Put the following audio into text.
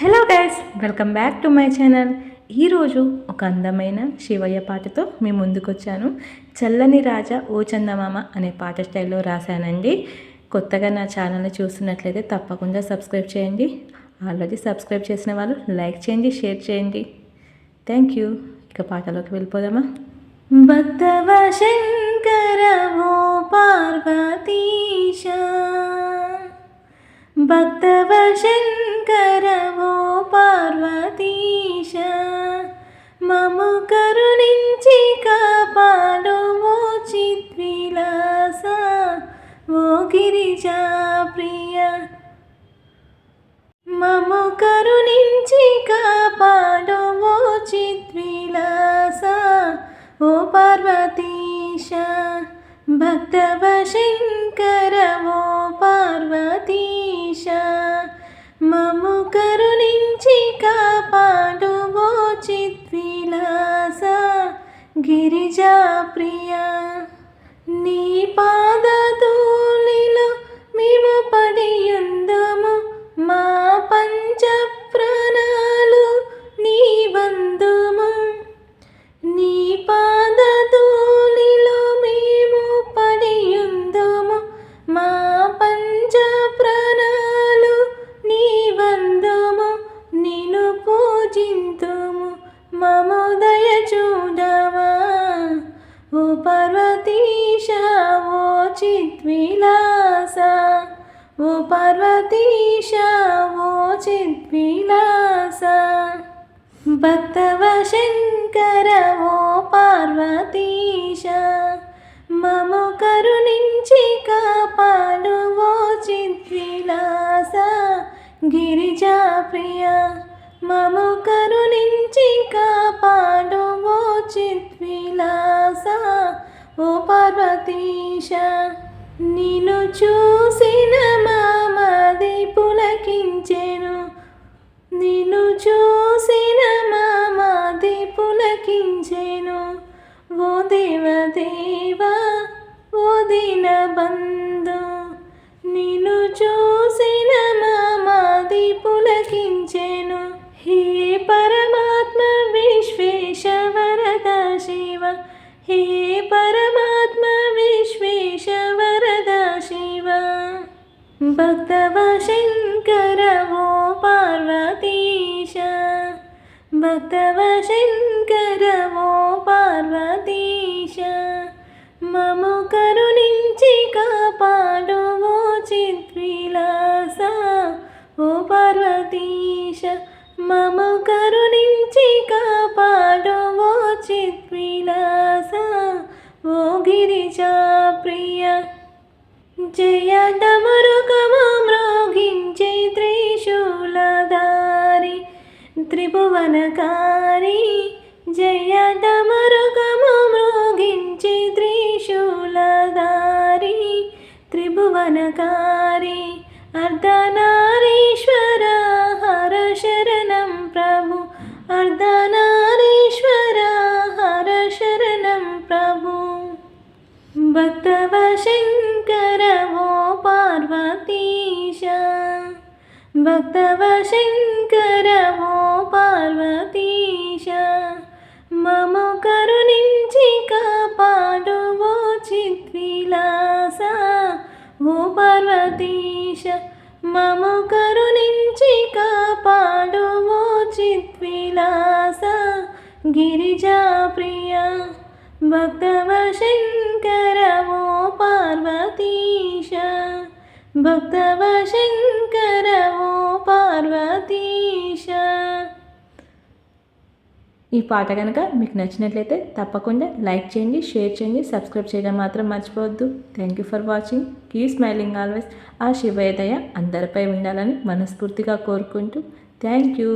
Hello guys welcome back to my channel ఈరోజు ఒక అందమైన శివయ్య పాటతో మీ ముందుకొచ్చాను. చల్లని రాజా ఓ చందమామ అనే పాట స్టైల్లో రాశానండి. కొత్తగా నా ఛానల్ని చూస్తున్నట్లయితే తప్పకుండా సబ్స్క్రైబ్ చేయండి. ఆల్రెడీ సబ్స్క్రైబ్ చేసిన వాళ్ళు లైక్ చేయండి షేర్ చేయండి. థ్యాంక్ యూ ఇక పాటలోకి వెళ్ళిపోదామా? భక్తవ శంకర ఓ పార్వతీశ భక్తవ శంకర పార్వతీశ మము కరుణించి కాపాడు ఓ చిద్విలాస ఓ గిరిజా ప్రియ. మము కరుణించి కాపాడు ఓ చిద్విలాస ఓ పార్వతీశ. భక్తవ శంకర పార్వతీశ మము కరుణించి కాపాడు చిద్విలాస గిరిజా ప్రియా. ఓ పార్వతీశ ఓ చిద్విలాస ఓ పార్వతీశ ఓ చిద్విలాస భక్తవ శంకర ఓ పార్వతీశ మము కరుణించి కాపాడు ఓ చిద్విలాస. గిరిజా ప్రియ మము కరుణించి కా చిద్విలాస ఓ పార్వతీశ నిన్ను చూసిన మామది పులకించెను. నిన్ను చూ శివ. హే పరమాత్మ విశ్వేశ వరద శివ. భక్తవ శంకర ఓ పార్వతీశ. భక్తవ శంకర ఓ పార్వతీశ. మము కరుణించి కాపాడు ఓ చిద్విలాస ఓ పార్వతీశ. మము గిరిజా ప్రియ. జయ డమరుకము మ్రోగించే త్రిశూలధారి త్రిభువనకారి. జయ డమరుకము మ్రోగించే త్రిశూలధారి త్రిభువనకారి. అర్ధనారీశ్వర భక్తవ శంకర ఓ పార్వతీశ భక్తవ శంకర ఓ పార్వతీశ మము కరుణించి కాపాడు ఓ చిద్విలాస ఓ పార్వతీశ మము కరుణించి కాపాడు ఓ చిద్విలాస భక్తవ శంకర ఓ పార్వతీశ. ఈ పాట కనుక మీకు నచ్చినట్లయితే తప్పకుండా లైక్ చేయండి షేర్ చేయండి సబ్స్క్రైబ్ చేయడం మాత్రం మర్చిపోవద్దు. Thank you for watching keep smiling always ఆ శివయ్య దయ అందరిపై ఉండాలని మనస్ఫూర్తిగా కోరుకుంటూ. Thank you